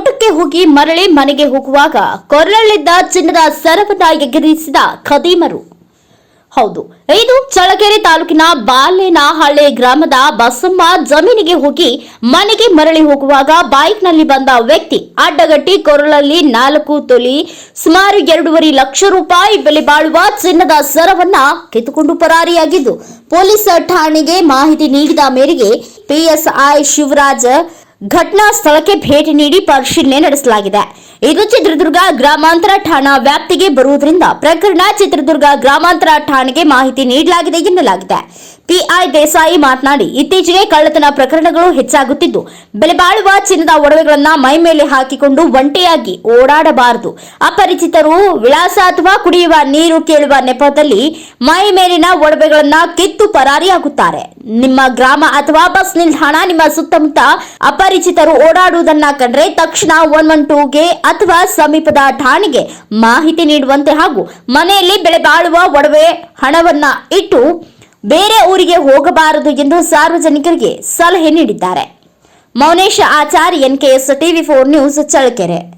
ತೋಟಕ್ಕೆ ಹೋಗಿ ಮರಳಿ ಮನೆಗೆ ಹೋಗುವಾಗ ಕೊರಳಲ್ಲಿದ್ದ ಚಿನ್ನದ ಸರವನ್ನ ಎಗರಿಸಿದ ಖದೀಮರು. ಹೌದು, ಇದು ಚಳಕೆರೆ ತಾಲೂಕಿನ ಬಾಲೇನಹಳ್ಳಿ ಗ್ರಾಮದ ಬಸಮ್ಮ ಜಮೀನಿಗೆ ಹೋಗಿ ಮನೆಗೆ ಮರಳಿ ಹೋಗುವಾಗ ಬೈಕ್ನಲ್ಲಿ ಬಂದ ವ್ಯಕ್ತಿ ಅಡ್ಡಗಟ್ಟಿ ಕೊರಳಲ್ಲಿ ನಾಲ್ಕು ತೊಲಿ, ಸುಮಾರು ಎರಡೂವರೆ ಲಕ್ಷ ರೂಪಾಯಿ ಬೆಲೆ ಬಾಳುವ ಚಿನ್ನದ ಸರವನ್ನ ಕಿತ್ತುಕೊಂಡು ಪರಾರಿಯಾಗಿದ್ದು, ಪೊಲೀಸ್ ಠಾಣೆಗೆ ಮಾಹಿತಿ ನೀಡಿದ ಮೇರೆಗೆ ಪಿಎಸ್ಐ ಶಿವರಾಜ್ ಘಟನಾ ಸ್ಥಳಕ್ಕೆ ಭೇಟಿ ನೀಡಿ ಪರಿಶೀಲನೆ ನಡೆಸಲಾಗಿದೆ. ಇದು ಚಿತ್ರದುರ್ಗ ಗ್ರಾಮಾಂತರ ಠಾಣಾ ವ್ಯಾಪ್ತಿಗೆ ಬರುವುದರಿಂದ ಪ್ರಕರಣ ಚಿತ್ರದುರ್ಗ ಗ್ರಾಮಾಂತರ ಠಾಣೆಗೆ ಮಾಹಿತಿ ನೀಡಲಾಗಿದೆ ಎನ್ನಲಾಗಿದೆ. ಪಿಐ ದೇಸಾಯಿ ಮಾತನಾಡಿ, ಇತ್ತೀಚೆಗೆ ಕಳ್ಳತನ ಪ್ರಕರಣಗಳು ಹೆಚ್ಚಾಗುತ್ತಿದ್ದು ಬೆಲೆ ಬಾಳುವ ಚಿನ್ನದ ಒಡವೆಗಳನ್ನ ಮೈ ಮೇಲೆ ಹಾಕಿಕೊಂಡು ಒಂಟಿಯಾಗಿ ಓಡಾಡಬಾರದು. ಅಪರಿಚಿತರು ವಿಳಾಸ ಅಥವಾ ಕುಡಿಯುವ ನೀರು ಕೇಳುವ ನೆಪದಲ್ಲಿ ಮೈ ಮೇಲಿನ ಒಡವೆಗಳನ್ನ ಕಿತ್ತು ಪರಾರಿಯಾಗುತ್ತಾರೆ. ನಿಮ್ಮ ಗ್ರಾಮ ಅಥವಾ ಬಸ್ ನಿಲ್ದಾಣ, ನಿಮ್ಮ ಸುತ್ತಮುತ್ತ ಅಪರಿಚಿತರು ಓಡಾಡುವುದನ್ನ ಕಂಡ್ರೆ ತಕ್ಷಣ ಒನ್ ಒನ್ ಟೂಗೆ ಅಥವಾ ಸಮೀಪದ ಠಾಣೆಗೆ ಮಾಹಿತಿ ನೀಡುವಂತೆ ಹಾಗೂ ಮನೆಯಲ್ಲಿ ಬೆಲೆ ಬಾಳುವ ಒಡವೆ ಹಣವನ್ನ ಇಟ್ಟು ಬೇರೆ ಊರಿಗೆ ಹೋಗಬಾರದು ಎಂದು ಸಾರ್ವಜನಿಕರಿಗೆ ಸಲಹೆ ನೀಡಿದ್ದಾರೆ. Mounesha Acharya NKS TV four news, Challakere.